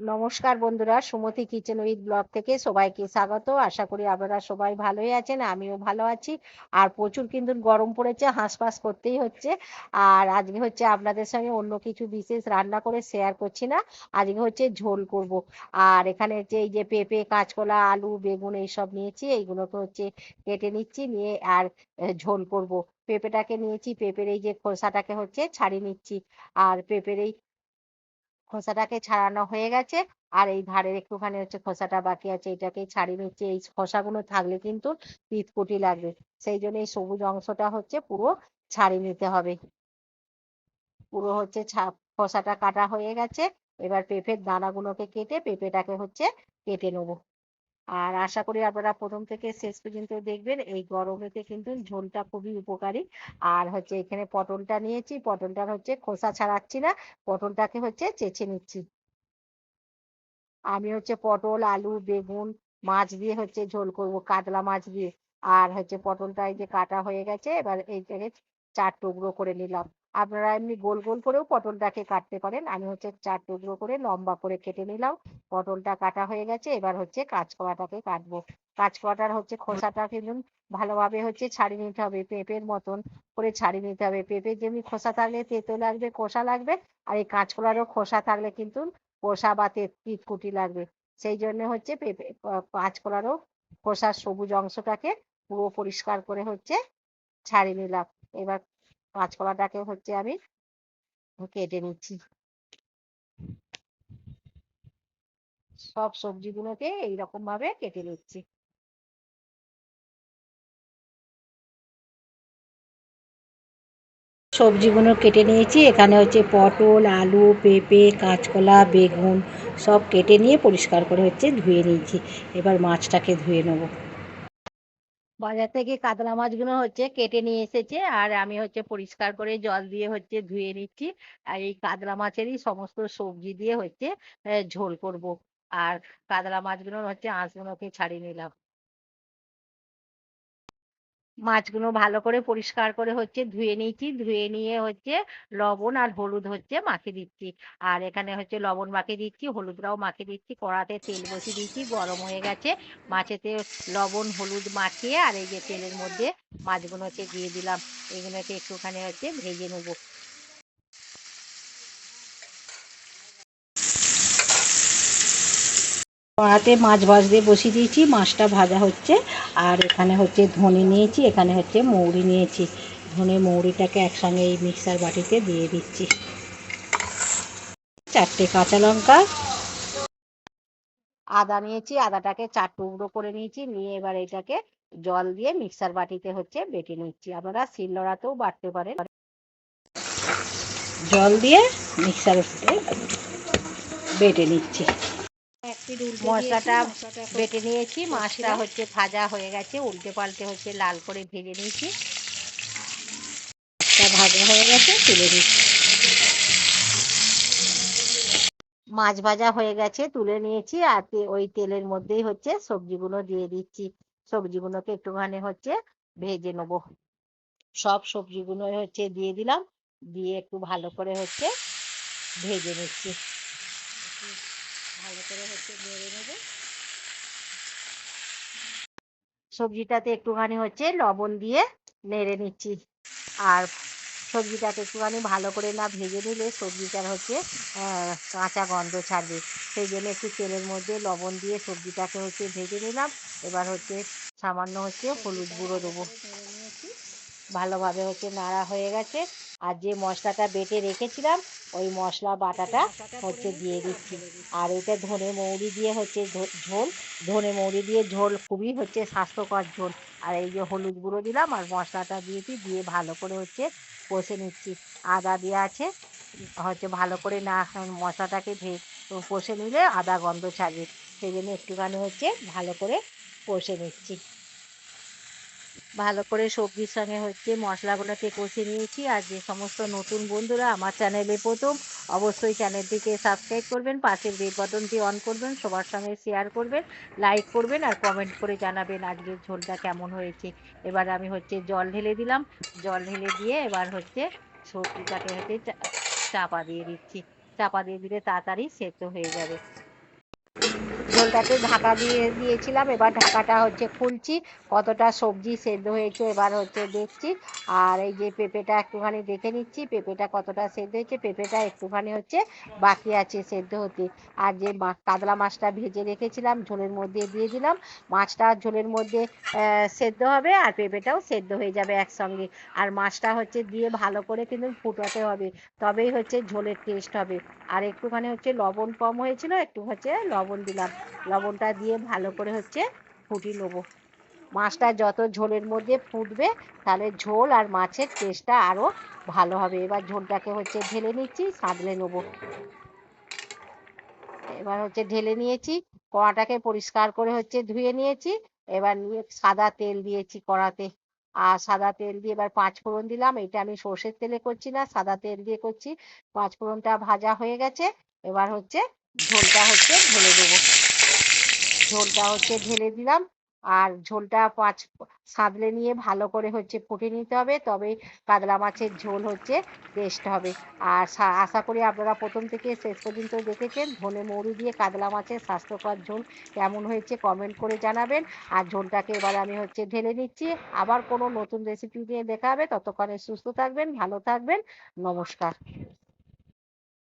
নমস্কার বন্ধুরা, সুমতি kitchen with blog থেকে সবাইকে স্বাগত। আশা করি আপনারা সবাই ভালোই আছেন, আমিও ভালো আছি। আর প্রচুর কিন্তু গরম পড়েছে, হাঁসফাঁস করতেই হচ্ছে। আর আজকে হচ্ছে আপনাদের সঙ্গে অন্য কিছু বিশেষ রান্না করে শেয়ার করছি না, আজকে হচ্ছে ঝোল করব। আর এখানে হচ্ছে এই যে পেঁপে, কাঁচকলা, আলু, বেগুন এইসব নিয়েছি, এইগুলোকে হচ্ছে কেটে নিচ্ছি, নিয়ে আর ঝোল করব। পেঁপেটাকে নিয়েছি, পেঁপের এই যে খোসাটাকে হচ্ছে ছাড়িয়ে নিচ্ছি। আর পেঁপের এই খোসাটাকে ছাড়ানো হয়ে গেছে। আর এই ধারের একটুখানি হচ্ছে খোসাটা বাকি আছে এটাকে ছাড়িয়ে নিচ্ছে। এই খোসাগুলো থাকলে কিন্তু তিতকুটি লাগবে। সেই জন্য এই সবুজ অংশটা হচ্ছে পুরো ছাড়িয়ে নিতে হবে। পুরো হচ্ছে খোসাটা কাটা হয়ে গেছে। এবার পেঁপের দানাগুলোকে কেটে পেঁপেটাকে হচ্ছে কেটে নেব। আর আশা করি আপনারা প্রথম থেকে শেষ পর্যন্ত দেখবেন, এই গরমেতে কিন্তু ঝোলটা খুবই উপকারী। আর হচ্ছে এখানে পটলটা নিয়েছি, পটলটার হচ্ছে খোসা ছাড়াচ্ছি না, পটলটাকে হচ্ছে চেঁচে নিচ্ছি। আমি হচ্ছে পটল, আলু, বেগুন, মাছ দিয়ে হচ্ছে ঝোল করব, কাতলা মাছ দিয়ে। আর হচ্ছে পটলটা এই যে কাটা হয়ে গেছে, এবার এইটাকে চার টুকরো করে নিলাম। আপনারা এমনি গোল গোল করেও পটলটাকে কাটতে পারেন। আমি হচ্ছে চার টুকরো করে লম্বা করে কেটে নিলাম। পটলটা কাটা হয়ে গেছে। এবার হচ্ছে কাঁচকলাটাকে কাটবো। কাঁচকলাটার হচ্ছে খোসাটা কিন্তু ভালোভাবে হচ্ছে ছাড়িয়ে নিতে হবে পেঁপের মতন করে ছাড়িয়ে নিতে হবে। পেঁপের যেমনি খোসা থাকলে তেতো লাগবে, কষা লাগবে। আর এই কাঁচকলারও খোসা থাকলে কিন্তু কষা বা তে পিটকুটি লাগবে। সেই জন্য হচ্ছে পেঁপে কাঁচকলারও খোসার সবুজ অংশটাকে পুরো পরিষ্কার করে হচ্ছে ছাড়িয়ে নিলাম। এবার কাঁচকলাটাকে হচ্ছে আমি কেটে নিচ্ছি। সব সবজিগুলোকে এইরকম ভাবে কেটে নিচ্ছি। সবজিগুলো কেটে নিয়েছি। এখানে হচ্ছে পটল, আলু, পেঁপে, কাঁচকলা, বেগুন সব কেটে নিয়ে পরিষ্কার করে হচ্ছে ধুয়ে নিয়েছি। এবার মাছটাকে ধুয়ে নেব। বাজার থেকে কাতলা মাছগুলো হচ্ছে কেটে নিয়ে এসেছে, আর আমি হচ্ছে পরিষ্কার করে জল দিয়ে হচ্ছে ধুয়ে নিচ্ছি। আর এই কাতলা মাছেরই সমস্ত সবজি দিয়ে হচ্ছে ঝোল করব। আর কাতলা মাছগুলো হচ্ছে আঁশগুলোকে ছাড়িয়ে নিলাম। মাছগুলো ভালো করে পরিষ্কার করে হচ্ছে ধুয়ে নিয়েছি। ধুয়ে নিয়ে হচ্ছে লবণ আর হলুদ হচ্ছে মাখিয়ে দিচ্ছি। আর এখানে হচ্ছে লবণ মাখিয়ে দিচ্ছি, হলুদরাও মাখিয়ে দিচ্ছি, কড়াতে তেল বসিয়ে দিচ্ছি গরম হয়ে গেছে। মাছেতে লবণ, হলুদ মাখিয়ে আর এই যে তেলের মধ্যে মাছগুলোকে দিয়ে দিলাম। এগুলোকে একটুখানি হচ্ছে ভেজে নেব। কড়াতে মাছ ভাজতে বসিয়ে দিয়েছি, মাছটা ভাজা হচ্ছে। আর এখানে হচ্ছে ধনে নিয়েছি, এখানে হচ্ছে মৌরি নিয়েছি। ধনে মৌরিটাকে একসঙ্গে এই মিক্সার বাটিতে দিয়ে দিচ্ছি। চারটে কাঁচা লঙ্কা। আদা নিয়েছি, আদাটাকে চার টুকরো করে নিয়েছি। নিয়ে এবার এটাকে জল দিয়ে মিক্সার বাটিতে হচ্ছে বেটে নিচ্ছি। আপনারা শিলনোড়াতেও বাটতে পারেন। জল দিয়ে মিক্সার বেটে নিচ্ছি। মশলাটা বেটে নিয়েছি। মাছটা হচ্ছে ভাজা হয়ে গেছে উল্টে পাল্টে হচ্ছে লাল করে ভেজে নিয়েছি। ভাজা হয়ে গেছে তুলে নিচ্ছি। মাছ ভাজা হয়ে গেছে তুলে নিয়েছি। আর ওই তেলের মধ্যেই হচ্ছে সবজিগুলো দিয়ে দিচ্ছি। সবজিগুলোকে একটুখানি হচ্ছে ভেজে নেব। সব সবজিগুলো হচ্ছে দিয়ে দিলাম। দিয়ে একটু ভালো করে হচ্ছে ভেজে নিচ্ছি। ভালো করে হচ্ছে নেড়ে নেব। সবজিটাতে একটুখানি হচ্ছে লবণ দিয়ে নেড়ে নিচ্ছি। আর সবজিটাকে একটুখানি ভালো করে না ভেজে নিলে সবজিটার হচ্ছে কাঁচা গন্ধ ছাড়বে। সেই জন্য একটু তেলের মধ্যে লবণ দিয়ে সবজিটাকে হচ্ছে ভেজে নিলাম। এবার হচ্ছে সামান্য হচ্ছে হলুদ গুঁড়ো দেবো। ভালোভাবে হচ্ছে নাড়া হয়ে গেছে। আর যে মশলাটা বেটে রেখেছিলাম, ওই মশলা বাটাটা হচ্ছে দিয়ে দিচ্ছি। আর এটা ধনে মৌরি দিয়ে হচ্ছে ঝোল। ধনে মৌরি দিয়ে ঝোল খুবই হচ্ছে স্বাস্থ্যকর ঝোল। আর এই যে হলুদ গুঁড়ো দিলাম আর মশলাটা দিয়েছি দিয়ে ভালো করে হচ্ছে কষে নিচ্ছি। আদা দেওয়া আছে, হচ্ছে ভালো করে না মশলাটাকে ভে, কষে নিলে আদা গন্ধ ছাড়বে। সেই জন্য একটুখানি হচ্ছে ভালো করে কষে নিচ্ছি। ভালো করে সবজির সঙ্গে হচ্ছে মশলাগুলোকে কষে নিয়েছি। আর যে সমস্ত নতুন বন্ধুরা আমার চ্যানেলে প্রথম, অবশ্যই চ্যানেলটিকে সাবস্ক্রাইব করবেন, পাশের বেল বাটনটি অন করবেন, সবার সঙ্গে শেয়ার করবেন, লাইক করবেন আর কমেন্ট করে জানাবেন আজকের ঝোলটা কেমন হয়েছে। এবার আমি হচ্ছে জল ঢেলে দিলাম। জল ঢেলে দিয়ে এবার হচ্ছে সবজিটাকে হচ্ছে চাপা দিয়ে দিচ্ছি। চাপা দিয়ে দিলে তাড়াতাড়ি সেদ্ধ হয়ে যাবে। ঝোলটাকে ঢাকা দিয়ে দিয়েছিলাম। এবার ঢাকাটা হচ্ছে খুলছি। কতটা সবজি সেদ্ধ হয়েছে এবার হচ্ছে দেখছি। আর এই যে পেঁপেটা একটুখানি দেখে নিচ্ছি, পেঁপেটা কতটা সেদ্ধ হয়েছে, পেঁপেটা একটুখানি হচ্ছে বাকি আছে সেদ্ধ হতে। আর যে কাতলা মাছটা ভেজে রেখেছিলাম, ঝোলের মধ্যে দিয়ে দিলাম। মাছটা ঝোলের মধ্যে সেদ্ধ হবে আর পেঁপেটাও সেদ্ধ হয়ে যাবে একসঙ্গে। আর মাছটা হচ্ছে দিয়ে ভালো করে কিন্তু ফুটাতে হবে, তবেই হচ্ছে ঝোলের টেস্ট হবে। আর একটুখানি হচ্ছে লবণ কম হয়েছিল, একটু হচ্ছে লবণ দিলাম। লবণটা দিয়ে ভালো করে হচ্ছে ফুটিয়ে নেব। মাছটা যত ঝোলের মধ্যে ফুটবে, তাহলে ঝোল আর মাছের টেস্টটা আরও ভালো হবে। এবার ঝোলটাকে হচ্ছে ঢেলে নিচ্ছি, সাঁতলে নেব। এবার হচ্ছে ঢেলে নিয়েছি, কড়াটাকে পরিষ্কার করে হচ্ছে ধুয়ে নিয়েছি। এবার নিয়ে সাদা তেল দিয়েছি কড়াতে। আর সাদা তেল দিয়ে এবার পাঁচ ফোড়ন দিলাম। এটা আমি সর্ষের তেলে করছি না, সাদা তেল দিয়ে করছি। পাঁচ ফোড়নটা ভাজা হয়ে গেছে। এবার হচ্ছে ঝোলটা হচ্ছে ঢেলে দেবো। ঝোলটা হচ্ছে ঢেলে দিলাম। আর ঝোলটা পাঁচ সাঁতলে নিয়ে ভালো করে হচ্ছে ফুটে নিতে হবে। তবেই কাতলা মাছের ঝোল হচ্ছে টেস্ট হবে। আর আশা করি আপনারা প্রথম থেকে শেষ পর্যন্ত দেখেছেন। ধনে মৌরি দিয়ে কাতলা মাছের স্বাস্থ্যকর ঝোল কেমন হয়েছে কমেন্ট করে জানাবেন। আর ঝোলটাকে এবার আমি হচ্ছে ঢেলে নিচ্ছি। আবার কোনো নতুন রেসিপি নিয়ে দেখা হবে। ততক্ষণে সুস্থ থাকবেন, ভালো থাকবেন। নমস্কার।